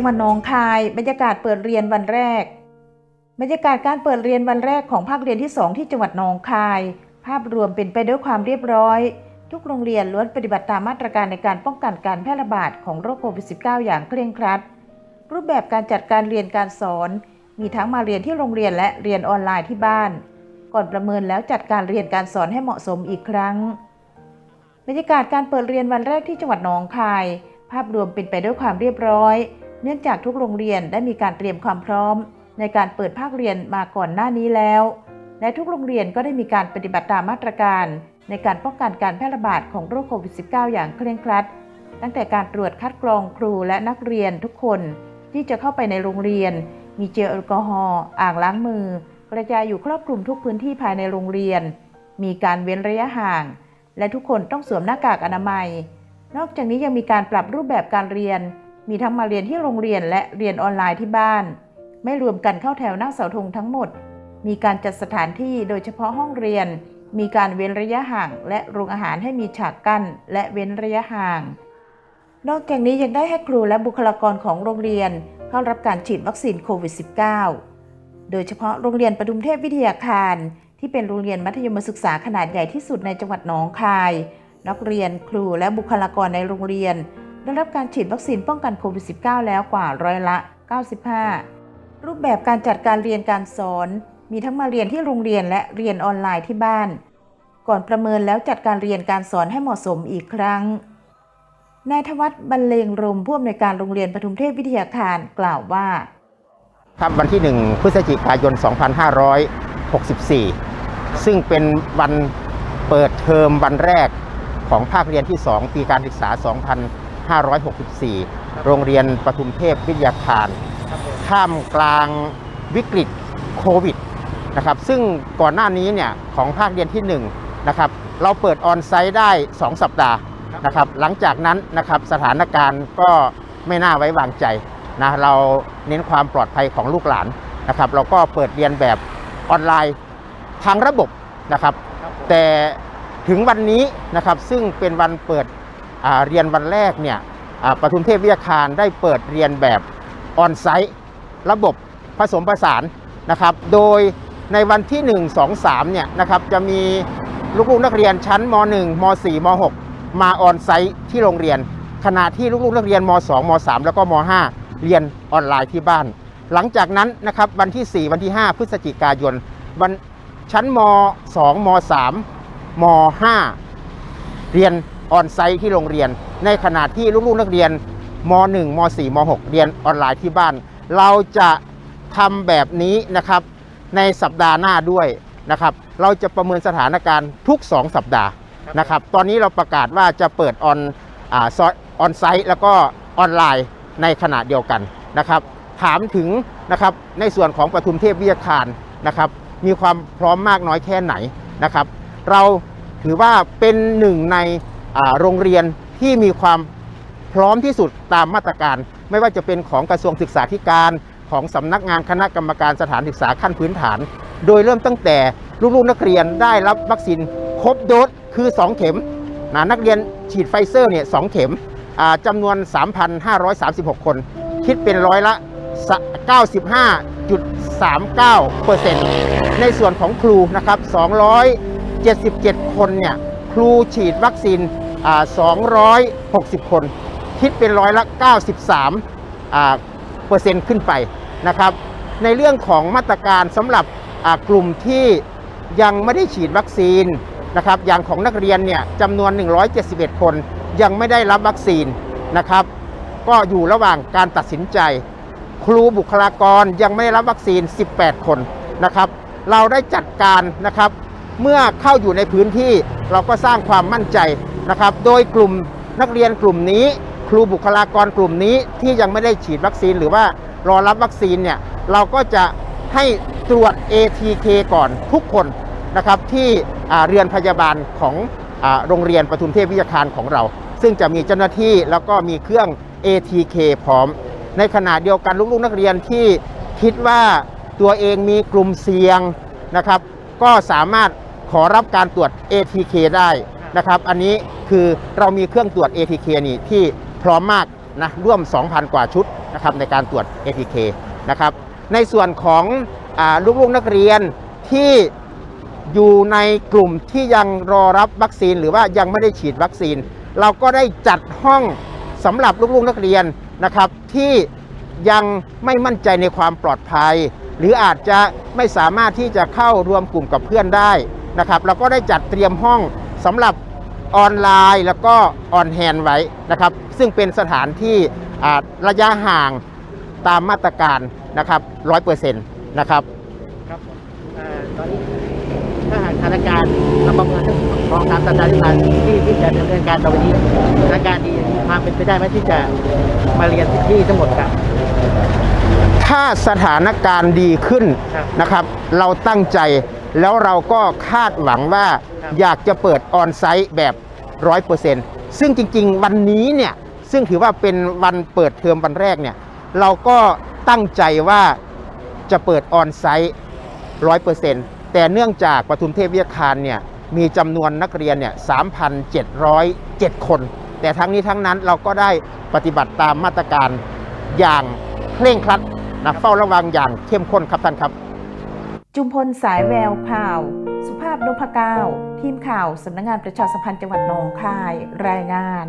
จังหวัดหนองคาย บรรยากาศเปิดเรียนวันแรก บรรยากาศการเปิดเรียนวันแรกของภาคเรียนที่ 2 ที่จังหวัดหนองคาย ภาพรวมเป็นไปด้วยความเรียบร้อย ทุกโรงเรียนล้วนปฏิบัติตามมาตรการในการป้องกันการแพร่ระบาดของโรคโควิด -19 อย่างเคร่งครัด รูปแบบการจัดการเรียนการสอน มีทั้งมาเรียนที่โรงเรียนและเรียนออนไลน์ที่บ้าน ก่อนประเมินแล้วจัดการเรียนการสอนให้เหมาะสมอีกครั้ง บรรยากาศการเปิดเรียนวันแรกที่จังหวัดหนองคาย ภาพรวมเป็นไปด้วยความเรียบร้อย เนื่องจากทุกโรงเรียนได้มีการเตรียมความพร้อม ในการเปิดภาคเรียนมาก่อนหน้านี้แล้ว และทุกโรงเรียนก็ได้มีการปฏิบัติตามมาตรการ ในการป้องกันการแพร่ระบาดของโรคโควิด -19 อย่างเคร่งครัด ตั้งแต่การตรวจคัดกรองครูและนักเรียนทุกคนที่จะเข้าไปในโรงเรียน มีเจลแอลกอฮอล์อ่างล้างมือ กระจายอยู่ครอบคลุมทุกพื้นที่ภายในโรงเรียน มีการเว้นระยะห่าง และทุกคนต้องสวมหน้ากากอนามัย นอกจากนี้ยังมีการปรับรูปแบบการเรียน มีทั้งมาเรียนที่โรงเรียนและเรียนออนไลน์ที่บ้าน ไม่รวมกันเข้าแถวหน้าเสาธงทั้งหมด มีการจัดสถานที่โดยเฉพาะห้องเรียน มีการเว้นระยะห่าง และโรงอาหารให้มีฉากกั้น และเว้นระยะห่าง นอกจากนี้ยังได้ให้ครูและบุคลากรของโรงเรียน เข้ารับการฉีดวัคซีนโควิด -19 โดยเฉพาะโรงเรียนปทุมเทพวิทยาคาร ที่เป็นโรงเรียนมัธยมศึกษาขนาดใหญ่ที่สุดในจังหวัดหนองคาย นักเรียนครูและบุคลากรในโรงเรียน ได้รับการฉีดวัคซีนป้องกันโควิด -19 แล้วกว่าร้อยละ 95 รูปแบบการจัดการเรียนการสอน มีทั้งมาเรียนที่โรงเรียนและเรียนออนไลน์ที่บ้าน ก่อนประเมินแล้วจัดการเรียนการสอนให้เหมาะสมอีกครั้งนายทวัฒน์บรรเลงรมผู้อำนวยการโรงเรียนปทุมเทพวิทยาคารกล่าวว่า ครับวันที่ 1 พฤศจิกายน 2564 ซึ่งเป็นวันเปิดเทอมวันแรกของภาคเรียนที่ 2 ปีการศึกษา 2564 โรงเรียนปทุมเทพวิทยาคารท่ามกลางวิกฤตโควิดนะครับซึ่งก่อนหน้านี้เนี่ยของภาคเรียนที่1นะครับเราเปิดออนไซต์ได้ 2 สัปดาห์นะครับหลังจากนั้นนะครับสถานการณ์ก็ไม่น่าไว้วางใจนะเราเน้นความปลอดภัยของลูกหลานนะครับเราก็เปิดเรียนแบบออนไลน์ทางระบบนะครับ แต่ถึงวันนี้นะครับซึ่งเป็นวันเปิดอ่า เรียนวันแรกเนี่ยปทุมเทพวิทยาคารได้เปิดเรียนแบบออนไซต์ระบบผสมผสานนะครับ โดยในวันที่ 1 2 3เนี่ยนะครับจะมีลูกๆนักเรียนชั้นม .1 ม .4 ม .6 มาออนไซต์ที่โรงเรียน ขณะที่ลูกๆนักเรียนม .2 ม .3 แล้วก็ม .5 เรียนออนไลน์ที่บ้าน หลังจากนั้นนะครับวันที่ 4 วันที่ 5 พฤศจิกายนวันชั้นม 2 ม 3 ม 5 เรียน ออนไซต์ที่โรงเรียน ในขณะที่ลูกๆนักเรียนม 1 ม 4 ม 6 เรียนออนไลน์ที่บ้าน เราจะทำแบบนี้นะครับในสัปดาห์หน้าด้วยนะครับ เราจะประเมินสถานการณ์ทุก 2 สัปดาห์นะครับ ตอนนี้เราประกาศว่าจะเปิดออนออนไซต์แล้วก็ออนไลน์ในขณะเดียวกันนะครับ ถามถึงนะครับในส่วนของปทุมเทพวิทยาคารนะครับ มีความพร้อมมากน้อยแค่ไหนนะครับ เราถือว่าเป็นหนึ่งใน โรงเรียนที่มีความพร้อมที่สุดตามมาตรการ ไม่ว่าจะเป็นของกระทรวงศึกษาธิการของสำนักงานคณะกรรมการสถานศึกษาขั้นพื้นฐาน โดยเริ่มตั้งแต่ลูกๆนักเรียนได้รับวัคซีนครบโดสคือ 2 เข็มนะนักเรียนฉีดไฟเซอร์เนี่ยสเข็มอ่าจำนวน 3,536 คน คิดเป็นร้อยละ 95.39%ในส่วนของครูนะครับ 277 คนเนี่ย ครูฉีดวัคซีน 260 คน คิดเป็นร้อยละ 93เปอร์เซ็นต์ขึ้นไปนะครับ ในเรื่องของมาตรการสำหรับกลุ่มที่ยังไม่ได้ฉีดวัคซีนนะครับอย่างของนักเรียนเนี่ยจำนวน 171 คนยังไม่ได้รับวัคซีนนะครับ ก็อยู่ระหว่างการตัดสินใจ ครูบุคลากรยังไม่ได้รับวัคซีน 18 คนนะครับ เราได้จัดการนะครับ เมื่อเข้าอยู่ในพื้นที่เราก็สร้างความมั่นใจนะครับ โดยกลุ่มนักเรียนกลุ่มนี้ ครูบุคลากรกลุ่มนี้ที่ยังไม่ได้ฉีดวัคซีนหรือว่ารอรับวัคซีนเนี่ยเราก็จะให้ตรวจ ATK ก่อนทุกคนนะครับที่เรือนพยาบาลของอโรงเรียนปทุมเทพวิทยาคารของเรา ซึ่งจะมีเจ้าหน้าที่แล้วก็มีเครื่อง ATK พร้อม ในขณะเดียวกันลูกๆนักเรียนที่คิดว่าตัวเองมีกลุ่มเสี่ยงนะครับ ก็สามารถ ขอรับการตรวจ ATK ได้นะครับ อันนี้คือเรามีเครื่องตรวจ ATK นี่ที่พร้อมมากนะร่วม 2,000 กว่าชุดนะครับในการตรวจ ATK นะครับ ในส่วนของอลูกๆนักเรียนที่อยู่ในกลุ่มที่ยังรอรับวัคซีน หรือว่ายังไม่ได้ฉีดวัคซีน เราก็ได้จัดห้องสำหรับลูกๆนักเรียนนะครับที่ยังไม่มั่นใจในความปลอดภัย หรืออาจจะไม่สามารถที่จะเข้ารวมกลุ่มกับเพื่อนได้ นะครับเราก็ได้จัดเตรียมห้องสำหรับออนไลน์แล้วก็ออนแฮนไว้นะครับ ซึ่งเป็นสถานที่อ่าระยะห่างตามมาตรการนะครับร้อยเปอร์เซ็นต์นะครับครับผมเอ่อตอนนี้ถ้าหากสถานการณ์เราประเมินของตามสถานการณ์ที่ที่จะดำเนินการต่อไปนี้สถานการณ์ดีมีความเป็นไปได้ไหมที่จะมาเรียนที่ทั้งหมดครับถ้าสถานการณ์ดีขึ้นครับนะครับ เราตั้งใจ แล้วเราก็คาดหวังว่าอยากจะเปิดออนไซต์แบบ 100%ซึ่งจริงๆ วันนี้เนี่ยซึ่งถือว่าเป็นวันเปิดเทอมวันแรกเนี่ยเราก็ตั้งใจว่าจะเปิดออนไซต์100%แต่เนื่องจากปทุมเทพวิทยาคารเนี่ยมีจำนวนนักเรียนเนี่ย 3,707 คน แต่ทั้งนี้ทั้งนั้นเราก็ได้ปฏิบัติตามมาตรการอย่างเคร่งครัดนะเฝ้าระวังอย่างเข้มข้นครับท่านครับ จุมพลสายแววข่าว สุภาพนพก้าวทีมข่าวสำนักงานประชาสัมพันธ์จังหวัดหนองคาย รายงาน